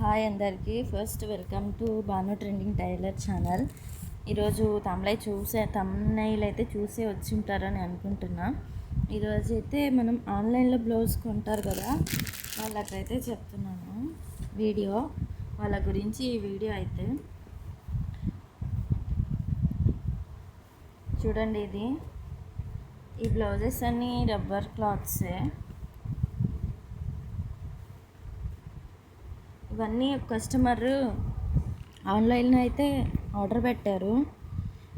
Hi అందరికీ. First welcome to Banu trending tailor channel. ఈరోజు తమ్లై చూసే తమ్నైల్ అయితే చూసే వచ్చి ఉంటారని అనుకుంటున్నా. ఈరోజు అయితే మనం ఆన్లైన్లో బ్లౌజ్ కొంటారు కదా వాళ్ళకైతే చెప్తున్నాను వీడియో. వాళ్ళ గురించి ఈ వీడియో అయితే చూడండి ఇది. ఈ బ్లౌజెస్ అన్నీ రబ్బర్ క్లాత్సే. ఇవన్నీ కస్టమర్ ఆన్లైన్లో అయితే ఆర్డర్ పెట్టారు.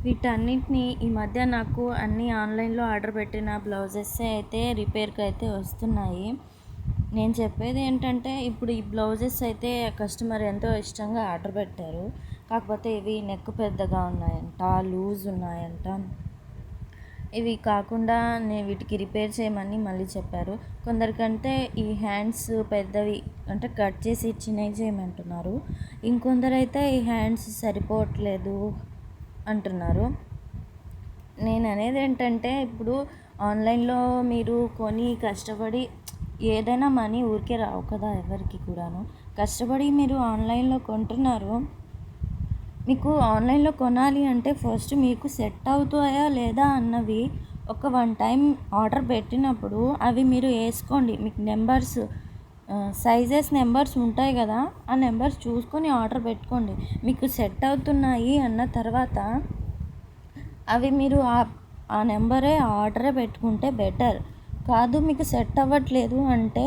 వీటన్నిటిని ఈ మధ్య నాకు అన్ని ఆన్లైన్లో ఆర్డర్ పెట్టిన బ్లౌజెస్ అయితే రిపేర్కి అయితే వస్తున్నాయి. నేను చెప్పేది ఏంటంటే ఇప్పుడు ఈ బ్లౌజెస్ అయితే కస్టమర్ ఎంతో ఇష్టంగా ఆర్డర్ పెట్టారు. కాకపోతే ఇవి నెక్ పెద్దగా ఉన్నాయంట లూజ్ ఉన్నాయంట. ఇవి కాకుండా నేను వీటికి రిపేర్ చేయమని మళ్ళీ చెప్పారు. కొందరికంటే ఈ హ్యాండ్స్ పెద్దవి అంటే కట్ చేసి ఇచ్చినవి చేయమంటున్నారు. ఇంకొందరైతే ఈ హ్యాండ్స్ సరిపోవట్లేదు అంటున్నారు. నేను అనేది ఏంటంటే ఇప్పుడు ఆన్లైన్లో మీరు కొని కష్టపడి ఏదైనా మనీ ఊరికే రావు కదా ఎవరికి కూడాను. కష్టపడి మీరు ఆన్లైన్లో కొంటున్నారు. మీకు ఆన్లైన్లో కొనాలి అంటే ఫస్ట్ మీకు సెట్ అవుతాయా లేదా అన్నవి ఒక వన్ టైం ఆర్డర్ పెట్టినప్పుడు అవి మీరు వేసుకోండి. మీకు నెంబర్స్ సైజెస్ నెంబర్స్ ఉంటాయి కదా ఆ నెంబర్స్ చూసుకొని ఆర్డర్ పెట్టుకోండి. మీకు సెట్ అవుతున్నాయి అన్న తర్వాత అవి మీరు ఆ ఆ నెంబరే ఆర్డరే పెట్టుకుంటే బెటర్. కాదు మీకు సెట్ అవ్వట్లేదు అంటే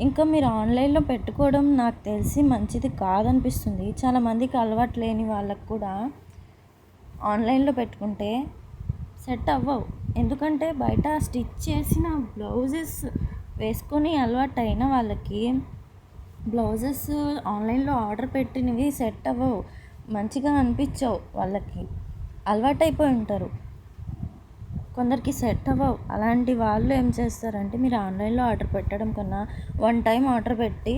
ఇంకా మీరు ఆన్లైన్లో పెట్టుకోవడం నాకు తెలిసి మంచిది కాదనిపిస్తుంది. చాలామందికి అలవాటు లేని వాళ్ళకు కూడా ఆన్లైన్లో పెట్టుకుంటే సెట్ అవ్వవు. ఎందుకంటే బయట స్టిచ్ చేసిన బ్లౌజెస్ వేసుకొని అలవాటు అయిన వాళ్ళకి బ్లౌజెస్ ఆన్లైన్లో ఆర్డర్ పెట్టినవి సెట్ అవ్వవు. మంచిగా అనిపించవు వాళ్ళకి. అలవాటు అయిపోయి ఉంటారు. కొందరికి సెట్ అవ్వవు. అలాంటి వాళ్ళు ఏం చేస్తారంటే మీరు ఆన్లైన్లో ఆర్డర్ పెట్టడం కన్నా వన్ టైం ఆర్డర్ పెట్టి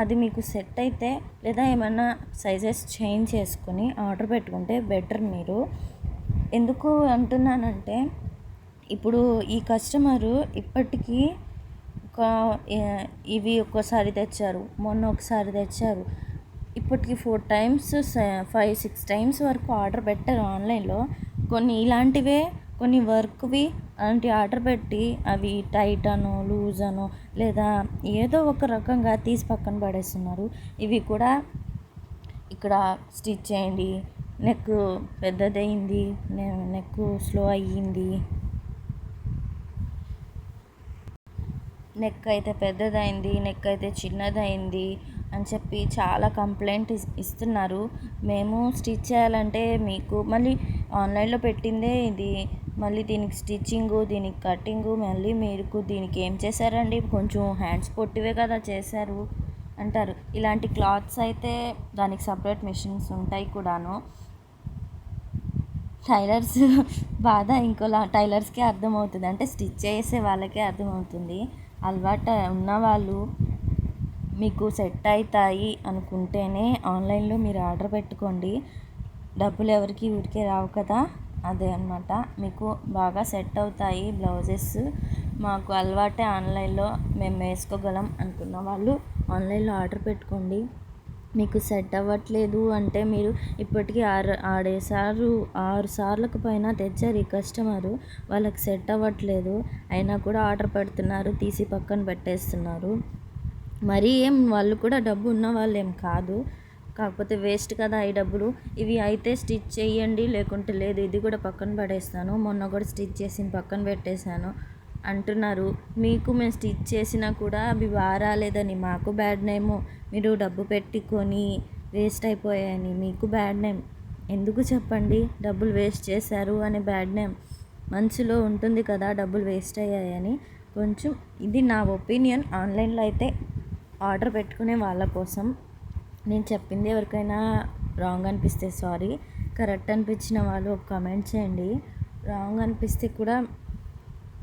అది మీకు సెట్ అయితే లేదా ఏమైనా సైజెస్ చేంజ్ చేసుకొని ఆర్డర్ పెట్టుకుంటే బెటర్ మీరు. ఎందుకు అంటున్నానంటే ఇప్పుడు ఈ కస్టమరు ఇప్పటికీ ఒక ఇవి ఒక్కసారి తెచ్చారు మొన్న ఒకసారి తెచ్చారు. ఇప్పటికి four times five six times వరకు ఆర్డర్ పెట్టారు ఆన్లైన్లో. కొన్ని ఇలాంటివే కొన్ని వర్క్వి అలాంటి ఆర్డర్ పెట్టి అవి టైట్ అనో లూజ్ అనో లేదా ఏదో ఒక రకంగా తీసి పక్కన పడేస్తున్నారు. ఇవి కూడా ఇక్కడ స్టిచ్ చేయండి. నెక్ పెద్దదైంది నెక్ స్లో అయ్యింది. నెక్ అయితే పెద్దదైంది. నెక్ అయితే చిన్నదైంది అని చెప్పి చాలా కంప్లైంట్ ఇస్తున్నారు. మేము స్టిచ్ చేయాలంటే మీకు మళ్ళీ ఆన్లైన్లో పెట్టిందే ఇది. మళ్ళీ దీనికి స్టిచ్చింగు దీనికి కటింగు మళ్ళీ మీరు దీనికి ఏం చేశారండి? కొంచెం హ్యాండ్స్ పొట్టివే కదా చేశారు అంటారు. ఇలాంటి క్లాత్స్ అయితే దానికి సపరేట్ మిషన్స్ ఉంటాయి కూడాను. టైలర్స్ బాధ ఇంకోలా టైలర్స్కే అర్థమవుతుంది. అంటే స్టిచ్ చేసే వాళ్ళకే అర్థమవుతుంది. అలవాటు ఉన్నవాళ్ళు మీకు సెట్ అవుతాయి అనుకుంటేనే ఆన్లైన్లో మీరు ఆర్డర్ పెట్టుకోండి. డబ్బులు ఎవరికి ఊరికే రావు కదా? అదే అనమాట మీకు బాగా సెట్ అవుతాయి బ్లౌజెస్. మాకు అలవాటే ఆన్లైన్లో మేము వేసుకోగలం అనుకున్న వాళ్ళు ఆన్లైన్లో ఆర్డర్ పెట్టుకోండి. మీకు సెట్ అవ్వట్లేదు అంటే మీరు ఇప్పటికీ ఆరు ఆడేసారు ఆరు సార్లకు పైన తెచ్చారు ఈ కస్టమరు. వాళ్ళకి సెట్ అవ్వట్లేదు. అయినా కూడా ఆర్డర్ పెడుతున్నారు తీసి పక్కన పెట్టేస్తున్నారు. మరీ ఏం వాళ్ళు కూడా డబ్బు ఉన్న వాళ్ళు ఏం కాదు. కాకపోతే వేస్ట్ కదా ఈ డబ్బులు. ఇవి అయితే స్టిచ్ చేయండి లేకుంటే లేదు. ఇది కూడా పక్కన పడేస్తాను. మొన్న కూడా స్టిచ్ చేసి పక్కన పెట్టేశాను. అంటున్నారు మీకు మేము స్టిచ్ చేసినా కూడా అవి బారాలేదని మాకు బ్యాడ్ నేమ్. మీరు డబ్బు పెట్టుకొని వేస్ట్ అయిపోయాయని. మీకు బ్యాడ్ నేమ్. ఎందుకు చెప్పండి? డబ్బులు వేస్ట్ చేశారు అనే బ్యాడ్ నేమ్. మనసులో ఉంటుంది కదా డబ్బులు వేస్ట్ అయ్యాయని. కొంచెం ఇది నా ఒపీనియన్. ఆన్లైన్లో అయితే ఆర్డర్ పెట్టుకునే వాళ్ళ కోసం నేను చెప్పింది ఎవరికైనా రాంగ్ అనిపిస్తే సారీ కరెక్ట్ అనిపించిన వాళ్ళు ఒక కమెంట్ చేయండి. రాంగ్ అనిపిస్తే కూడా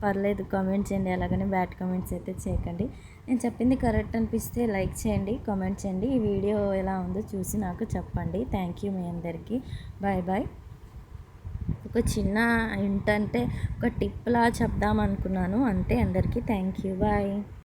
పర్లేదు కామెంట్ చేయండి. అలాగనే బ్యాడ్ కామెంట్స్ అయితే చేయకండి. నేను చెప్పింది కరెక్ట్ అనిపిస్తే లైక్ చేయండి కామెంట్ చేయండి. ఈ వీడియో ఎలా ఉందో చూసి నాకు చెప్పండి. థ్యాంక్ యూ మీ అందరికీ. బాయ్ బాయ్ ఒక చిన్న ఏంటంటే ఒక టిప్లా చెప్దాం అనుకున్నాను. అంతే అందరికీ థ్యాంక్ యూ బాయ్